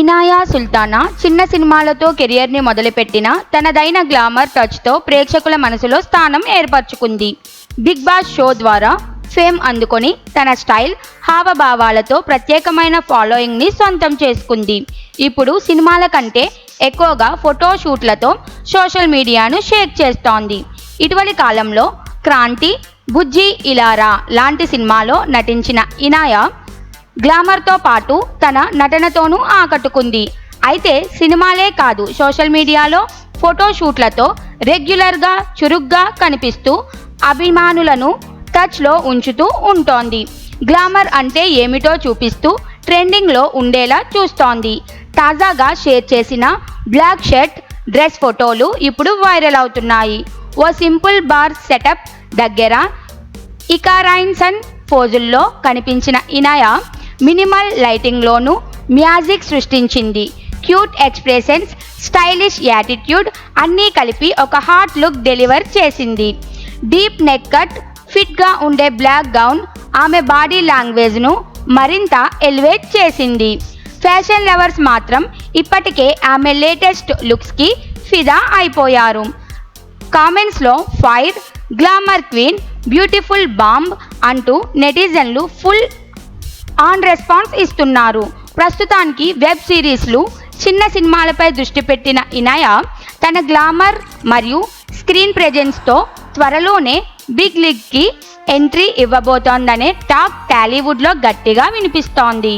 ఇనాయా సుల్తానా చిన్న సినిమాలతో కెరియర్ని మొదలుపెట్టిన తనదైన గ్లామర్ టచ్తో ప్రేక్షకుల మనసులో స్థానం ఏర్పరచుకుంది. బిగ్ బాస్ షో ద్వారా ఫేమ్ అందుకొని తన స్టైల్ హావభావాలతో ప్రత్యేకమైన ఫాలోయింగ్ని సొంతం చేసుకుంది. ఇప్పుడు సినిమాల కంటే ఎక్కువగా ఫోటోషూట్లతో సోషల్ మీడియాను షేక్ చేస్తోంది. ఇటీవలి కాలంలో క్రాంతి బుజ్జి ఇలారా లాంటి సినిమాలో నటించిన ఇనాయా గ్లామర్తో పాటు తన నటనతోనూ ఆకట్టుకుంది. అయితే సినిమాలే కాదు సోషల్ మీడియాలో ఫోటోషూట్లతో రెగ్యులర్గా చురుగ్గా కనిపిస్తూ అభిమానులను టచ్లో ఉంచుతూ ఉంటోంది. గ్లామర్ అంటే ఏమిటో చూపిస్తూ ట్రెండింగ్లో ఉండేలా చూస్తోంది. తాజాగా షేర్ చేసిన బ్లాక్ షర్ట్ డ్రెస్ ఫోటోలు ఇప్పుడు వైరల్ అవుతున్నాయి. ఓ సింపుల్ బార్ సెటప్ దగ్గర ఇకారైన్సన్ ఫోజుల్లో కనిపించిన ఇనయా మినిమల్ లైటింగ్లోనూ మ్యాజిక్ సృష్టించింది. క్యూట్ ఎక్స్ప్రెషన్స్ స్టైలిష్ యాటిట్యూడ్ అన్నీ కలిపి ఒక హాట్ లుక్ డెలివర్ చేసింది. డీప్ నెక్ కట్ ఫిట్గా ఉండే బ్లాక్ గౌన్ ఆమె బాడీ లాంగ్వేజ్ను మరింత ఎలివేట్ చేసింది. ఫ్యాషన్ లవర్స్ మాత్రం ఇప్పటికే ఆమె లేటెస్ట్ లుక్స్కి ఫిదా అయిపోయారు. కామెంట్స్లో fire glamour queen beautiful bomb అంటూ నెటిజన్లు ఫుల్ ఆన్ రెస్పాన్స్ ఇస్తున్నారు. ప్రస్తుతానికి వెబ్ సిరీస్లు చిన్న సినిమాలపై దృష్టి పెట్టిన ఇనాయ తన గ్లామర్ మరియు స్క్రీన్ ప్రెజెన్స్తో త్వరలోనే బిగ్ లీగ్కి ఎంట్రీ ఇవ్వబోతోందనే టాక్ టాలీవుడ్లో గట్టిగా వినిపిస్తోంది.